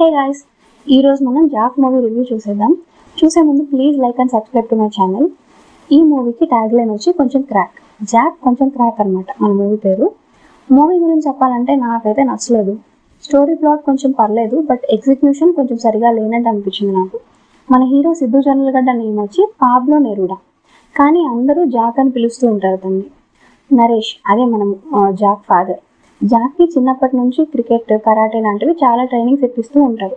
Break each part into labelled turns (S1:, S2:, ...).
S1: Hey guys ఈరోజు మనం Jack movie review చూసేద్దాం. చూసే ముందు please like and subscribe to my channel ఈ మూవీకి ట్యాగ్ లైన్ వచ్చి కొంచెం క్రాక్ జాక్ కొంచెం క్రాక్ అనమాట మన మూవీ పేరు. మూవీ గురించి చెప్పాలంటే నాకైతే నచ్చలేదు. స్టోరీ ప్లాట్ కొంచెం పర్లేదు బట్ ఎగ్జిక్యూషన్ కొంచెం సరిగా లేనట్టు అనిపించింది నాకు. మన హీరో సిద్ధు జనల్గడ్డ నేమ్ వచ్చి పాబ్లో నెరుడా కానీ అందరూ జాక్ అని పిలుస్తూ ఉంటారు తన్ని. నరేష్ అదే మనం జాక్ ఫాదర్ జాక్కి చిన్నప్పటి నుంచి క్రికెట్ కరాటే లాంటివి చాలా ట్రైనింగ్స్ ఇప్పిస్తూ ఉంటారు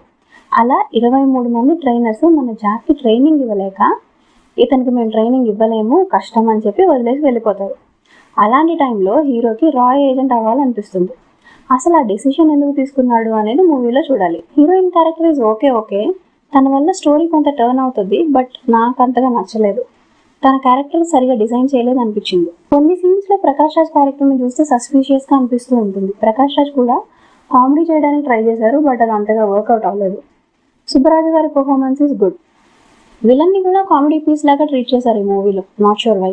S1: అలా ఇరవై మూడు మంది ట్రైనర్స్ మన జాక్కి ట్రైనింగ్ ఇవ్వలేక ఇతనికి మేము ట్రైనింగ్ ఇవ్వలేము కష్టం అని చెప్పి వదిలేసి వెళ్ళిపోతారు. అలాంటి టైంలో హీరోకి రాయ్ ఏజెంట్ అవ్వాలనిపిస్తుంది. అసలు ఆ డెసిషన్ ఎందుకు తీసుకున్నాడు అనేది మూవీలో చూడాలి. Heroine character is okay okay తన వల్ల స్టోరీ కొంత టర్న్ అవుతుంది బట్ నాకు అంతగా నచ్చలేదు. తన క్యారెక్టర్ సరిగా డిజైన్ చేయలేదు అనిపించింది. కొన్ని సీన్స్లో ప్రకాష్ రాజ్ క్యారెక్టర్ని చూస్తే సస్పీషియస్గా అనిపిస్తూ ఉంటుంది. ప్రకాష్ రాజ్ కూడా కామెడీ చేయడానికి ట్రై చేశారు బట్ అది అంతగా వర్కౌట్ అవ్వలేదు. సుబ్బరాజు గారి పర్ఫార్మెన్స్ ఇస్ గుడ్ విలన్ని కూడా కామెడీ పీస్ లాగా ట్రీట్ చేశారు ఈ మూవీలో నాట్ షూర్ వై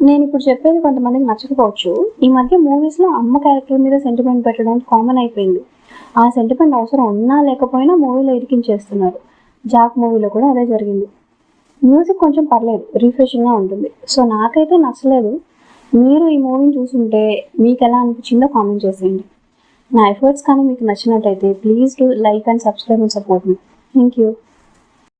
S1: నేను ఇప్పుడు చెప్పేది కొంతమందికి నచ్చకపోవచ్చు. ఈ మధ్య మూవీస్లో అమ్మ క్యారెక్టర్ మీద సెంటిమెంట్ పెట్టడం కామన్ అయిపోయింది. ఆ సెంటిమెంట్ అవసరం ఉన్నా లేకపోయినా మూవీలో ఇరికించేస్తున్నారు. జాక్ మూవీలో కూడా అదే జరిగింది. మ్యూజిక్ కొంచెం పర్లేదు రిఫ్రెషింగ్గా ఉంటుంది. సో నాకైతే నచ్చలేదు. మీరు ఈ మూవీని చూసుంటే మీకు ఎలా అనిపించిందో కామెంట్ చేసేయండి. నా ఎఫర్ట్స్ కానీ మీకు నచ్చినట్టయితే please do like and subscribe and support me. Thank you